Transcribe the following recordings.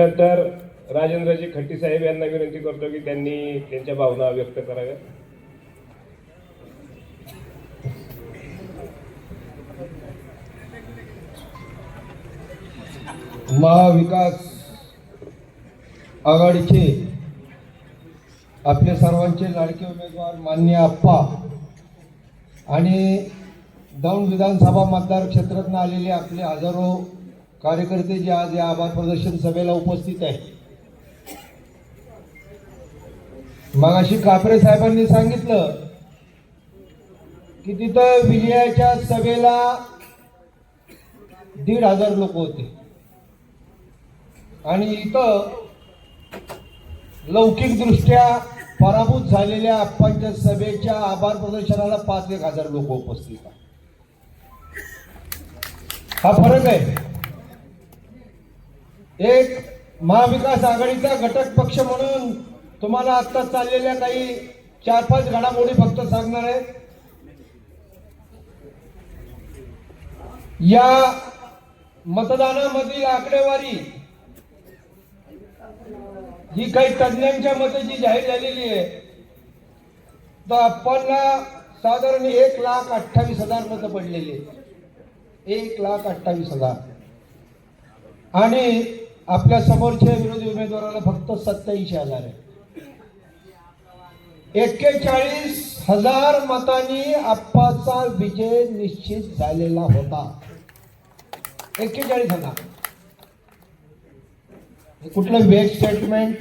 त्यानंतर राजेंद्रजी खट्टी साहेब यांना विनंती करतो की त्यांनी त्यांच्या भावना व्यक्त कराव्या. महाविकास आघाडीचे आपले सर्वांचे लाडके उमेदवार मान्य आप्पा आणि दौंड विधानसभा मतदार क्षेत्रातून आलेले आपले हजारो कार्यकर्ते जे आज या आभार प्रदर्शन सभेला उपस्थित आहे मगाशी कापरे साहेबांनी सांगितलं की तिथं विजयाच्या सभेला दीड हजार लोक होते. आणि इथं लौकिकदृष्ट्या पराभूत झालेल्या आप्पांच्या सभेच्या आभार प्रदर्शनाला पाच एक हजार लोक उपस्थित आहेत. हा फरक आहे. एक महाविकास आघाडीचा घटक पक्ष म्हणून तुम्हाला आता चाललेल्या काही चार पाच घडामोडी फक्त सांगणार आहे. या मतदानामधील आकडेवारी जी काही तज्ज्ञांच्या मते जी जाहीर झालेली आहे तर आपणला साधारण एक लाख अठ्ठावीस हजार मतं पडलेली एक लाख अठ्ठावीस हजार. आणि आपल्या समोरच्या विरोधी उमेदवाराला फक्त सत्याऐंशी हजार आहे. एक्केचाळीस हजार मतांनी आप्पाचा विजय निश्चित झालेला होता. एक्केचाळीस हजार. कुठलं वेग स्टेटमेंट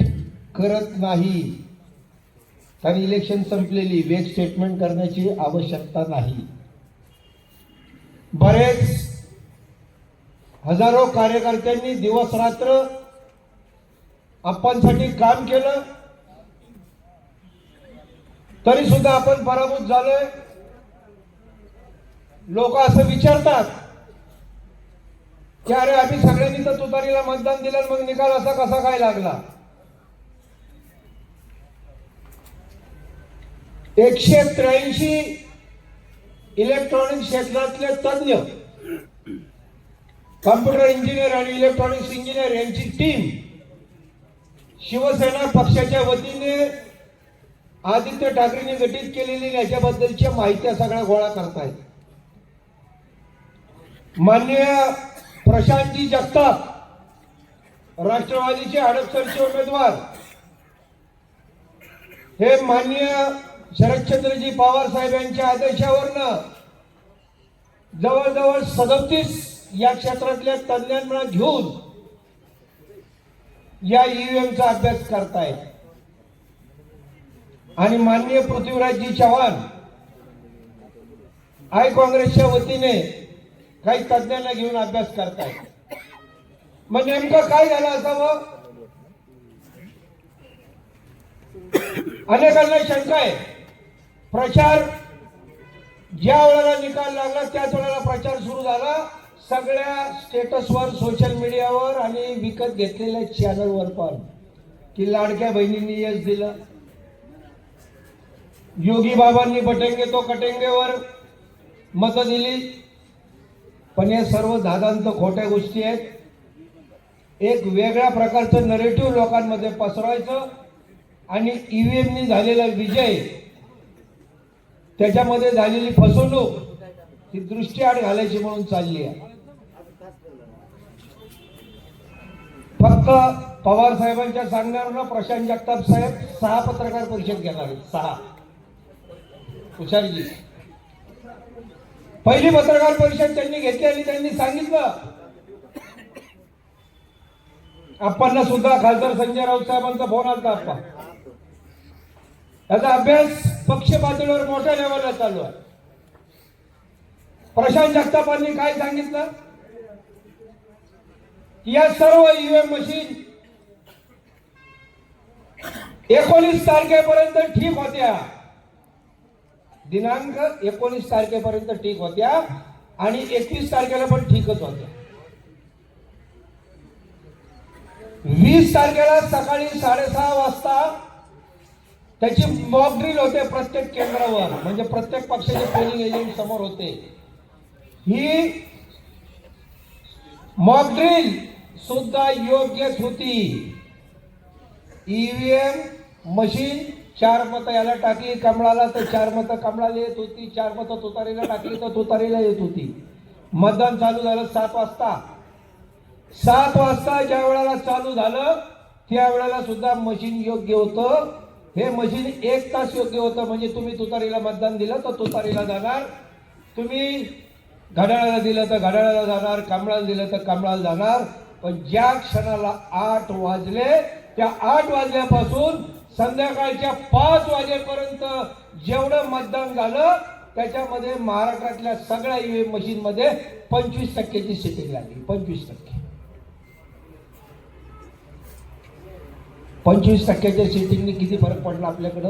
करत नाही. कारण इलेक्शन संपलेली वेग स्टेटमेंट करण्याची आवश्यकता नाही. बरेच हजारो कार्यकर्त्यांनी दिवस रात्र आपणसाठी काम केलं. तरी सुद्धा आपण पराभूत झालोय. लोक असं विचारतात की अरे आम्ही सगळ्यांनी तर तुतारीला मतदान दिलं मग निकाल असा कसा काय लागला? एकशे त्र्याऐंशी इलेक्ट्रॉनिक क्षेत्रातले तज्ञ कॉम्प्युटर इंजिनियर आणि इलेक्ट्रॉनिक्स इंजिनियर यांची टीम शिवसेना पक्षाच्या वतीने आदित्य ठाकरेंनी गठीत केलेली याच्याबद्दलच्या माहिती सगळ्या गोळा करतायत. माननीय प्रशांतजी जगताप राष्ट्रवादीचे हडपसरचे उमेदवार हे माननीय शरदचंद्रजी पवार साहेब यांच्या आदेशावरनं जवळजवळ सदतीस या क्षेत्रातल्या तज्ज्ञांना घेऊन या ईव्हीएमचा अभ्यास करतायत आणि माननीय पृथ्वीराजजी चव्हाण आय काँग्रेसच्या वतीने काही तज्ज्ञांना घेऊन अभ्यास करतायत मग नेमकं काय झालं असावं? अनेकांना शंका आहे. प्रचार ज्या वेळेला निकाल लागला त्याच वेळेला प्रचार सुरू झाला. सगळ्या स्टेटसवर सोशल मीडियावर आणि विकत घेतलेल्या चॅनलवर पण. की लाडक्या बहिणींनी यश दिलं. योगी बाबांनी बटेंगे तो कटेंगेवर मतं दिली. पण हे सर्व दादांत खोट्या गोष्टी आहेत. एक वेगळ्या प्रकारचं नरेटिव्ह लोकांमध्ये पसरवायचं आणि ईव्हीएमनी झालेला विजय त्याच्यामध्ये झालेली फसवणूक ही दृष्टीआड घालायची म्हणून चालली आहे. फक्त पवार साहेबांच्या सांगण्यावरनं प्रशांत जगताप साहेब सहा पत्रकार परिषद घेणार आहेत सहा. हुशारजी पहिली पत्रकार परिषद त्यांनी घेतली आणि त्यांनी सांगितलं आपण सुद्धा खासदार संजय राऊत साहेबांचा फोन आलता आप्पा त्याचा अभ्यास पक्ष पातळीवर मोठ्या लेवलला चालू आहे. प्रशांत जगतापांनी काय सांगितलं? या सर्व ईव्हीएम मशीन एकोणीस तारखेपर्यंत ठीक होत्या. दिनांक एकोणीस तारखेपर्यंत ठीक होत्या आणि एकवीस तारखेला पण ठीकच होत्या. वीस तारखेला सकाळी साडेसहा वाजता त्याची मॉक ड्रिल होते प्रत्येक केंद्रावर म्हणजे प्रत्येक पक्षाचे पोलिंग एजंट समोर होते. ही मॉक ड्रिल सुद्धा योग्यच होती ईव्हीएम मशीन चार मतं याला टाकली कमळाला तर चार मतं कमळाला येत होती चार मतं तुतारीला टाकली तर तुतारीला येत होती. मतदान चालू झालं सात वाजता. सात वाजता ज्या वेळेला चालू झालं त्या वेळेला सुद्धा मशीन योग्य होतं. हे मशीन एक तास योग्य होतं म्हणजे तुम्ही तुतारीला मतदान दिलं तर तुतारीला जाणार. तुम्ही घड्याळाला दिलं तर घड्याळाला जाणार कमळाला दिलं तर कमळाला जाणार. पण ज्या क्षणाला आठ वाजले त्या आठ वाजल्यापासून संध्याकाळच्या पाच वाजेपर्यंत जेवढं मतदान झालं त्याच्यामध्ये महाराष्ट्रातल्या सगळ्या ईव्हीएम मशीन मध्ये पंचवीस टक्क्याची सिटिंग लागली. पंचवीस टक्के. पंचवीस टक्क्याच्या सिटिंगने किती फरक पडला आपल्याकडं?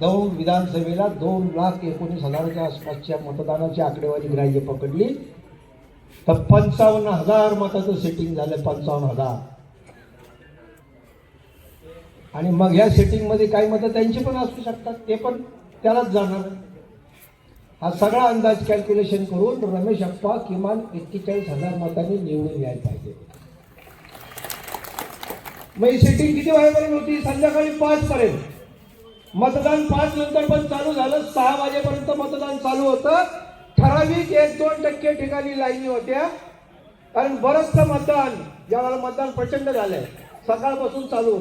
दौंड विधानसभेला दोन लाख एकोणीस हजाराच्या आसपासच्या मतदानाची आकडेवारी ग्राह्य पकडली. तर पंचावन्न हजार मताचं सेटिंग झालं पंचावन्न हजार. आणि मग ह्या सेटिंगमध्ये काही मतं त्यांची पण असू शकतात ते पण त्यालाच जाणार. हा सगळा अंदाज कॅल्क्युलेशन करून रमेश अप्पा किमान एक्केचाळीस हजार मतांनी निवडून यायला पाहिजे. मग ही सेटिंग किती वाजेपर्यंत होती? संध्याकाळी पाच पर्यंत मतदान पाच नंतर पण चालू झालं सहा वाजेपर्यंत मतदान चालू होतं. ठराविक एक दोन टक्के ठिकाणी लाईनी होत्या. कारण बरंचसं मतदान ज्यावेळेला मतदान प्रचंड झालंय सकाळपासून चालू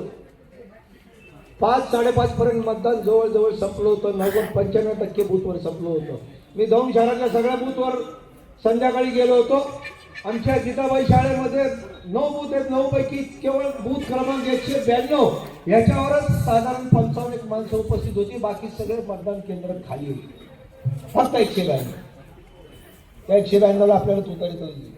पाच साडेपाच पर्यंत मतदान जवळजवळ संपलं होतं. नव्वद पंच्याण्णव टक्के बूथवर संपलं होतं. मी दौंड शहरातल्या सगळ्या बूथवर संध्याकाळी गेलो होतो. आमच्या जिताबाई शाळेमध्ये नऊ बूथ आहेत. नऊ पैकी केवळ बूथ क्रमांक एकशे ब्याण्णव याच्यावरच साधारण पंचावन्न एक माणसं उपस्थित होती. बाकी सगळे मतदान केंद्र खाली होती. फक्त एकशे ब्याण्णव. त्या एकशे ब्याण्णवला आपल्याला तुतारी दिली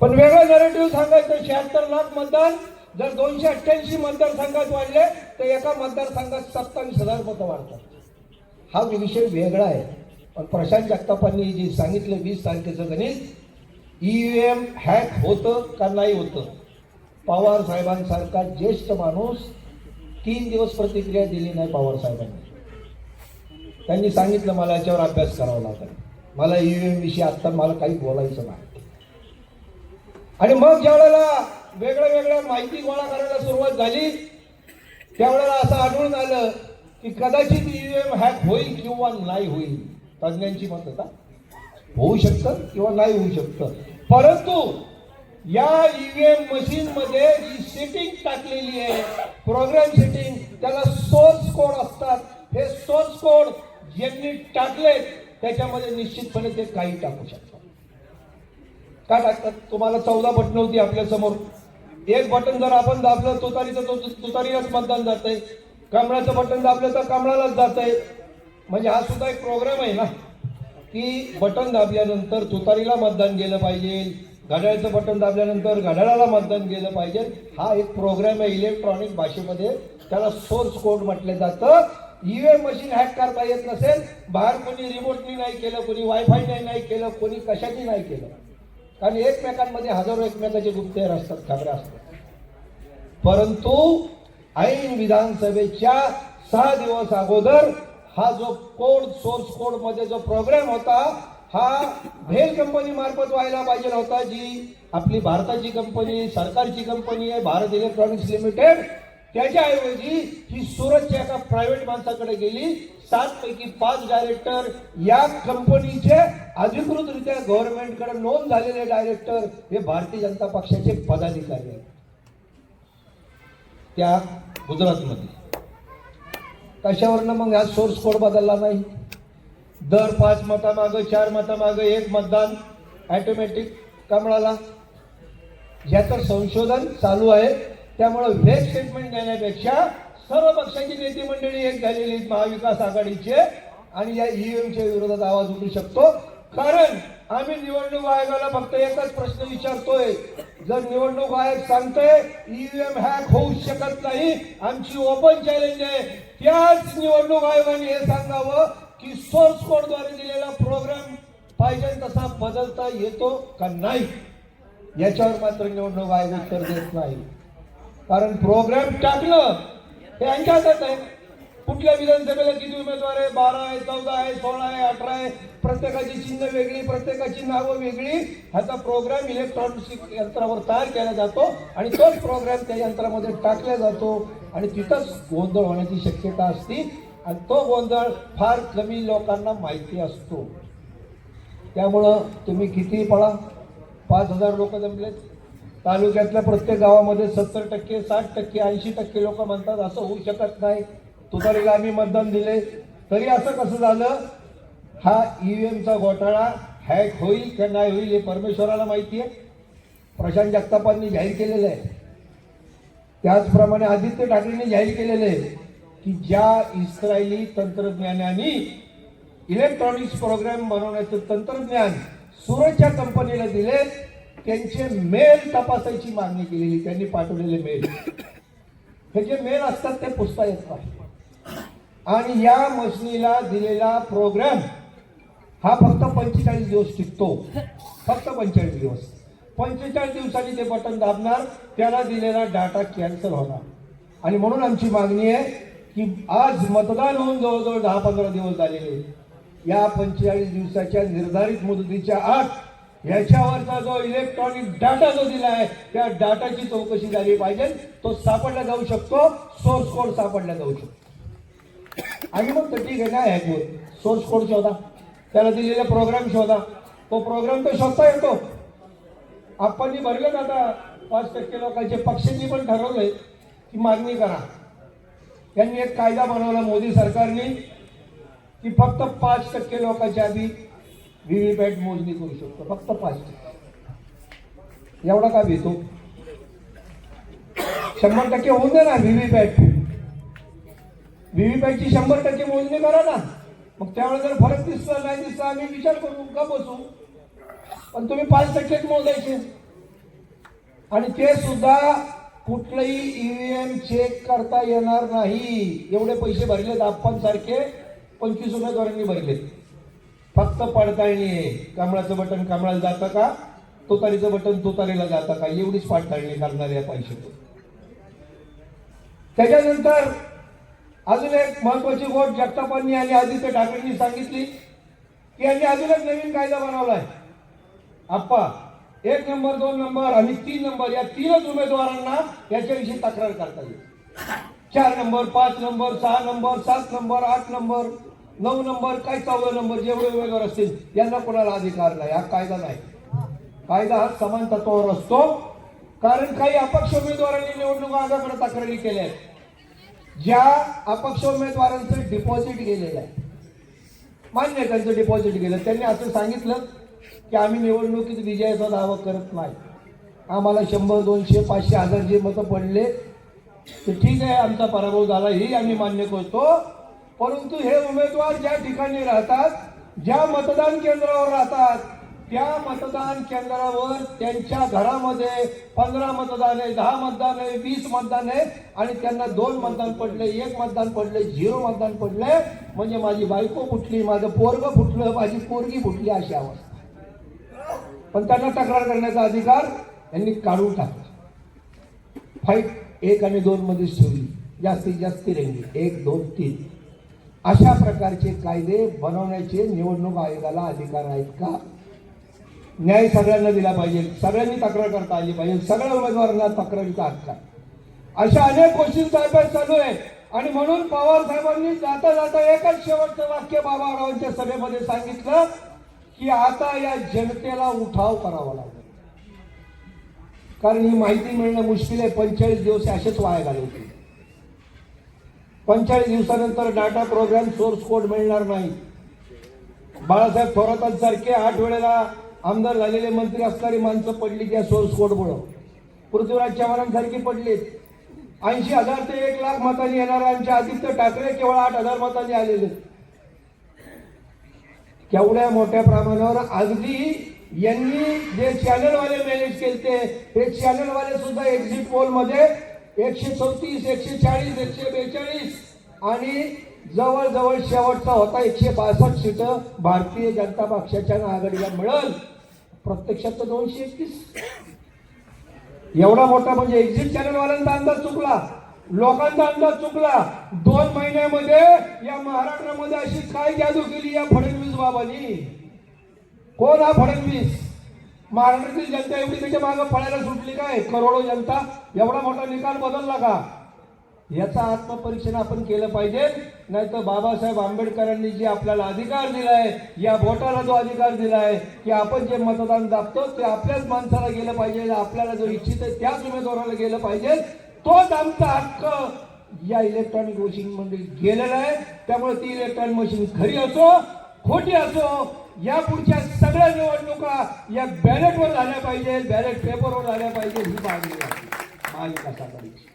पण वेगळं नरेटिव्ह सांगायचं शहात्तर लाख मतदान जर दोनशे अठ्ठ्याऐंशी मतदारसंघात वाढले तर एका मतदारसंघात सत्तावीस हजार मतं वाढतात. हा विषय वेगळा आहे. पण प्रशांत जगतापांनी जे सांगितलं वीस तारखेचं गणित ईव्हीएम हॅक होतं का नाही होतं? पवार साहेबांसारखा ज्येष्ठ माणूस तीन दिवस प्रतिक्रिया दिली नाही पवार साहेबांनी. त्यांनी सांगितलं मला याच्यावर अभ्यास करावा लागेल. मला ईव्हीएम विषयी आत्ता मला काही बोलायचं नाही. आणि मग ज्या वेळेला वेगळ्या वेगळ्या माहिती गोळा करायला सुरुवात झाली त्यावेळेला असं आढळून आलं की कदाचित ईव्हीएम हॅक होईल किंवा नाही होईल. तज्ज्ञांची मत का? होऊ शकतं किंवा नाही होऊ शकतं. परंतु या ईव्हीएम मशीन मध्ये जी सेटिंग टाकलेली आहे प्रोग्राम सेटिंग त्याला सोर्स कोड असतात. हे सोर्स कोड ज्यांनी टाकले त्याच्यामध्ये निश्चितपणे ते काही टाकू शकतात. का टाकतात? तुम्हाला चौदा बटन होती आपल्यासमोर. एक बटन जर आपण दाबलं तुतारीचं तो तुतारीलाच मतदान जात आहे कमळाचं बटन दाबलं तर कमळालाच जात आहे म्हणजे हा सुद्धा एक प्रोग्राम आहे ना की बटन दाबल्यानंतर तुतारीला मतदान गेलं पाहिजे. घड्याळचं बटन दाबल्यानंतर घड्याळाला मतदान गेलं पाहिजे. हा एक प्रोग्राम आहे इलेक्ट्रॉनिक भाषेमध्ये. त्याला सोर्स कोड म्हटलं जातं. ईव्हीएम मशीन हॅक करता येत नसेल बाहेर कोणी रिमोटनी नाही केलं कोणी वायफायने नाही केलं कोणी कशाची नाही केलं. कारण एकमेकांमध्ये हजारो एकमेकाचे गुप्तहेर असतात खबऱ्या असतात. परंतु ऐन विधानसभेच्या सहा दिवस अगोदर हा जो कोड सोर्स कोडमध्ये जो प्रोग्राम होता हा भेल कंपनी मार्फत व्हायला पाहिजे होता जी आपली भारताची कंपनी सरकारची कंपनी आहे भारत इलेक्ट्रॉनिक्स लिमिटेड त्याच्याऐवजी ही सुरतच्या एका प्रायव्हेट माणसाकडे गेली. सात पैकी पाच डायरेक्टर या कंपनीचे अधिकृतरित्या गव्हर्नमेंटकडे नोंद झालेले डायरेक्टर हे भारतीय जनता पक्षाचे पदाधिकारी आहेत. त्या गुजरातमध्ये. कशावरनं मग हा सोर्स कोड बदलला नाही? दर पाच मतामागं चार मतामागं एक मतदान ॲटोमॅटिक का मिळाला याचं संशोधन चालू आहे. त्यामुळं व्हेज स्टेटमेंट देण्यापेक्षा सर्व पक्षाची नेते मंडळी एक झालेली आहेत महाविकास आघाडीचे. आणि या ईव्हीएमच्या विरोधात आवाज उठू शकतो. कारण आम्ही निवडणूक आयोगाला फक्त एकच प्रश्न विचारतोय. जर निवडणूक आयोग सांगतोय ईव्हीएम हॅक होऊ शकत नाही आमची ओपन चॅलेंज आहे. त्याच निवडणूक आयोगाने हे सांगावं की सोर्स कोडद्वारे दिलेला प्रोग्राम पाहिजे तसा बदलता येतो का नाही? याच्यावर मात्र निवडणूक आयोग उत्तर देत नाही. कारण प्रोग्राम टाकलं. हे यांच्या हातात आहे. कुठल्या विधानसभेला किती उमेदवार आहे? बारा आहे चौदा आहे सोळा आहे अठरा आहे? प्रत्येकाची चिन्ह वेगळी प्रत्येकाची नावं वेगळी. ह्याचा प्रोग्राम इलेक्ट्रॉनिक यंत्रावर तयार केला जातो आणि तोच प्रोग्राम त्या यंत्रामध्ये टाकला जातो. आणि तिथंच गोंधळ होण्याची शक्यता असते. आणि तो गोंधळ फार कमी लोकांना माहिती असतो. त्यामुळं तुम्ही किती पळा. पाच हजार लोक जमलेत. तालुक्यातल्या प्रत्येक गावामध्ये सत्तर टक्के साठ टक्के ऐंशी टक्के लोक म्हणतात असं होऊ शकत नाही. तुतारीला आम्ही मतदान दिले. तरी असं कसं झालं? हा ईव्हीएमचा घोटाळा हॅक होईल का नाही होईल हे परमेश्वराला माहिती आहे. प्रशांत जगतापांनी जाहीर केलेलं आहे. त्याचप्रमाणे आदित्य ठाकरेंनी जाहीर केलेलं आहे की ज्या इस्रायली तंत्रज्ञानाने इलेक्ट्रॉनिक्स प्रोग्राम बनवण्याचं तंत्रज्ञान सुरतच्या कंपनीला दिले त्यांचे मेल तपासायची मागणी केलेली त्यांनी पाठवलेले मेल. हे जे मेल असतात ते पुसता येत नाही आणि या मशनीला दिलेला प्रोग्राम हा फक्त पंचेचाळीस दिवस टिकतो. फक्त पंचेचाळीस दिवस. पंचेचाळीस दिवसांनी ते बटन दाबणार त्याला दिलेला डाटा कॅन्सल होणार. आणि म्हणून आमची मागणी आहे की आज मतदान होऊन जवळजवळ दहा पंधरा दिवस झालेले. या पंचेचाळीस दिवसाच्या निर्धारित मुदतीच्या आत याच्यावरचा जो इलेक्ट्रॉनिक डाटा जो दिला आहे त्या डाटाची चौकशी झाली पाहिजे. तो सापडला जाऊ शकतो सोर्स कोड सापडला जाऊ शकतो. आणि मग तर ठीक आहे काय आहे सोर्स कोड शोधा. त्याला दिलेला प्रोग्राम शोधा. तो प्रोग्राम तर शोधता येतो. आपण भरले आता पाच टक्के लोकांचे पक्षांनी पण ठरवलंय की मागणी करा. त्यांनी एक कायदा बनवला मोदी सरकारने की फक्त पाच टक्के लोकांच्या आधी व्हीव्हीपॅट मोजणी करू शकतो फक्त पाच एवढा का भेटतो शंभर टक्के होऊन दे ना व्हीव्हीपॅट व्हीव्हीपॅटची शंभर टक्के मोजणी करा ना मग त्यावेळेस जर फरक दिसला नाही दिसला आम्ही विचार करू का बसू? पण तुम्ही पाच टक्केच मोजायचे. आणि ते सुद्धा कुठलंही ईव्हीएम चेक करता येणार नाही. एवढे पैसे भरलेत आपण सारखे पंचवीस उमेदवारांनी भरलेत. फक्त पडताळणी आहे. कमळाचं बटन कमळाला जातं का? तुतारीचं बटन तुतारीला जातं का? एवढीच पडताळणी करणार या पैशातून. त्याच्यानंतर अजून एक महत्वाची गोष्ट जगतापांनी आणि आदित्य ठाकरेंनी सांगितली की यांनी अजून एक नवीन कायदा बनवलाय. आप्पा एक नंबर दोन नंबर आणि तीन नंबर या तीनच उमेदवारांना याच्याविषयी तक्रार करता येईल. चार नंबर पाच नंबर सहा नंबर सात नंबर आठ नंबर. नऊ नंबर काय चौदा नंबर जेवढे उमेदवार असतील यांना कोणाला अधिकार नाही हा कायदा नाही. कायदा हा समान तत्वावर असतो. कारण काही अपक्ष उमेदवारांनी निवडणूक आयोगाकडे तक्रारी केल्या आहेत. ज्या अपक्ष उमेदवारांचं डिपॉझिट गेलेलं आहे. मान्य त्यांचं डिपॉझिट गेलं. त्यांनी असं सांगितलं की आम्ही निवडणुकीत विजयाचा दावा करत नाही. आम्हाला शंभर दोनशे पाचशे हजार जे मतं पडले तर ठीक आहे आमचा पराभव झाला हे आम्ही मान्य करतो. परंतु हे उमेदवार ज्या ठिकाणी राहतात ज्या मतदान केंद्रावर राहतात त्या मतदान केंद्रावर त्यांच्या घरामध्ये पंधरा मतदान आहे दहा मतदान आहे वीस मतदान आहे आणि त्यांना दोन मतदान पडले एक मतदान पडले झिरो मतदान पडले. म्हणजे माझी बायको फुटली माझं पोरग फुटलं माझी पोरगी फुटली अशी अवस्था. पण त्यांना तक्रार करण्याचा अधिकार यांनी काढून टाकला. फाईट एक आणि दोन मध्ये ठेवली. जास्तीत जास्त रेंगी एक दोन तीन. अशा प्रकारचे कायदे बनवण्याचे निवडणूक आयोगाला अधिकार आहेत का? न्याय सगळ्यांना दिला पाहिजे. सगळ्यांनी तक्रार करता आली पाहिजे. सगळ्या उमेदवारांना तक्रारीचा हक्क आहे अशा अनेक गोष्टींचा अभ्यास चालू आहे आणि म्हणून पवार साहेबांनी जाता जाता एकच शेवटचं वाक्य बाबारावांच्या सभेमध्ये सांगितलं की आता या जनतेला उठाव करावा लागेल. कारण ही माहिती मिळणं मुश्किल आहे. पंचेचाळीस दिवस असेच वाया घालवतील. पंचेचाळीस दिवसानंतर डाटा प्रोग्राम सोर्स कोड मिळणार नाही. बाळासाहेब थोरातांसारखे आठ वेळेला आमदार झालेले मंत्री असणारी माणसं पडली त्या सोर्स कोडमुळं पृथ्वीराज चव्हाणांसारखी पडलीत. ऐंशी हजार ते एक लाख मतांनी येणाऱ्यांचे आदित्य ठाकरे केवळ आठ हजार मतांनी आलेले. केवढ्या मोठ्या प्रमाणावर अगदी यांनी जे चॅनलवाले मॅनेज केले ते चॅनलवाले सुद्धा एक्झिट पोलमध्ये एकशे चौतीस एकशे चाळीस एकशे बेचाळीस आणि जवळजवळ शेवटचा होता एकशे बासष्ट सीट भारतीय जनता पक्षाच्या आघाडीला मिळल. प्रत्यक्षात तर दोनशे एकतीस. एवढा मोठा म्हणजे एक्झिट चॅनलवाल्यांचा अंदाज चुकला. लोकांचा अंदाज चुकला. दोन महिन्यामध्ये या महाराष्ट्रामध्ये अशी काय जादू केली या फडणवीस बाबांनी? कोण हा फडणवीस? महाराष्ट्रातील जनता एवढी त्याच्यामागे पळायला सुटली काय? करोडो जनता. एवढा मोठा निकाल बदलला का? याचा आत्मपरीक्षण आपण केलं पाहिजे. नाही तर बाबासाहेब आंबेडकरांनी जे आपल्याला अधिकार दिलाय या बोटाला जो अधिकार दिलाय की आपण जे मतदान दाबतो ते आपल्याच माणसाला गेलं पाहिजे. आपल्याला जो इच्छित आहे त्याच उमेदवाराला गेलं पाहिजे. तोच आमचा हक्क. या इलेक्ट्रॉनिक मशीन मध्ये गेलेला आहे. त्यामुळे ती इलेक्ट्रॉनिक मशीन खरी असो खोटी असो या पुढच्या सगळ्या निवडणुका या बॅलेटवर झाल्या पाहिजे बॅलेट पेपरवर झाल्या पाहिजे ही मागणी आहे. महाविकास आघाडीची